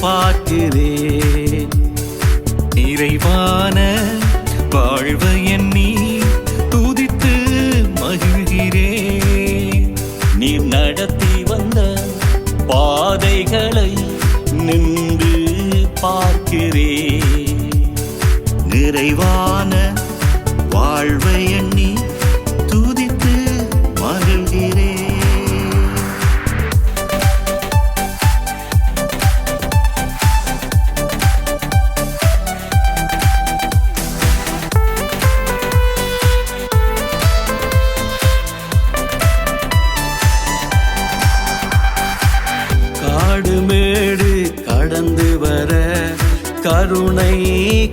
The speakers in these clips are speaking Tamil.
பார்க்கிறேன். நிறைவான வாழ்வை எண்ணி துதித்து மகிழ்கிறேன். நீ நடத்தி வந்த பாதைகளை நின்று பார்க்கிறேன். நிறைவான வாழ்வை எண்ணி கருணை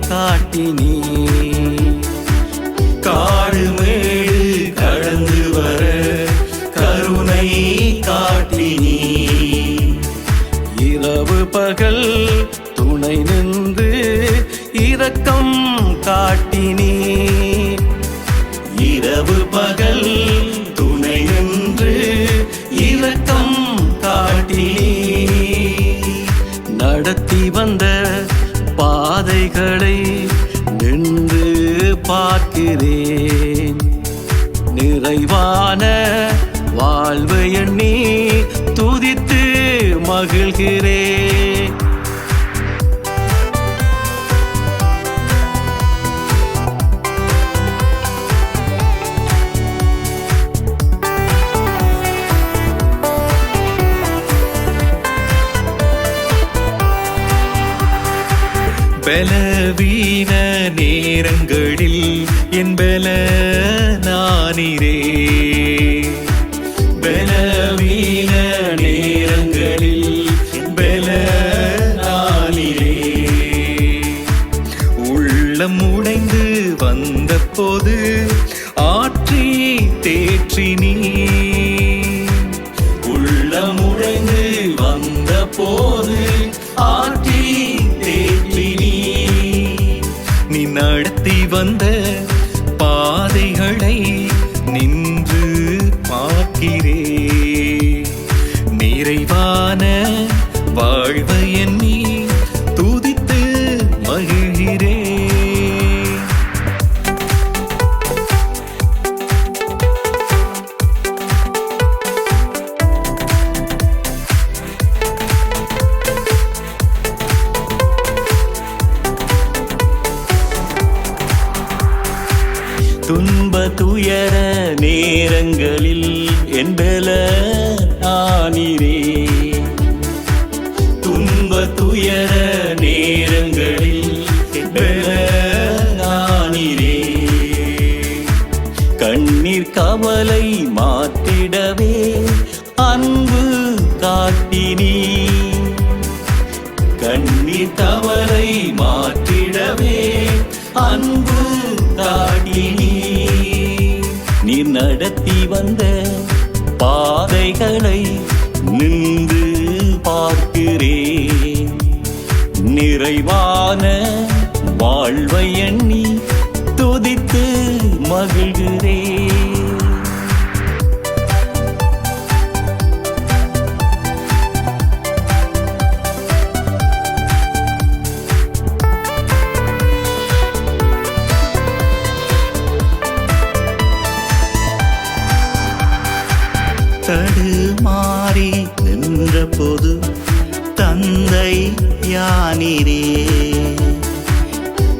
காட்டினீ காடு மேடு கடந்து வர கருணை காட்டினீ இரவு பகல் துணை நின்று இரக்கம் காட்டினீ இரவு பகல் கண்களை நின்று பார்க்கிறேன். நிறைவான வாழ்வு எண்ணி துதித்து மகிழ்கிறேன். பலவீன நேரங்களில் என் பல நானிரே. பலவீன நேரங்களில் பல நானிரே. உள்ளம் உடைந்து வந்த போது ஆற்றி தேற்றி நீ. உள்ளம் உடைந்து வந்த போது நடத்தி துன்ப துயர நேரங்களில் என்பல ஆனிரே. துன்ப துயர நேரங்களில் என்பல ஆனிரே. கண்ணீர் கவலை மாற்றிடவே அன்பு காட்டினீ. கண்ணீர் கவலை மாற்றிடவே அன்பு காட்டினீ நீ நடத்தி வந்த பாதைகளை நின்று பார்க்கிறேன். நிறைவான வாழ்வை எண்ணி தடுமாறி நின்ற போது தந்தை யானிரே.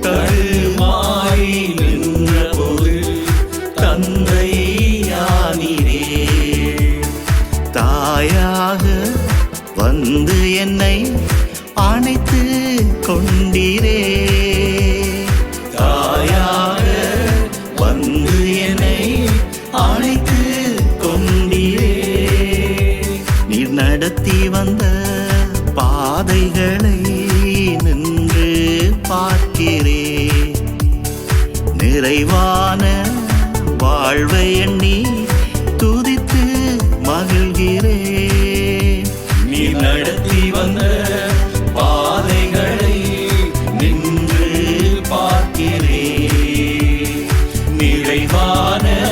தடுமாறி நின்ற போது தந்தை பாதைகளை நின்று பார்க்கிறே. நிறைவான வாழ்வை எண்ணி துதித்து மகிழ்கிறே. நீ நடத்தி வந்த பாதைகளை நின்று பார்க்கிறே. நிறைவான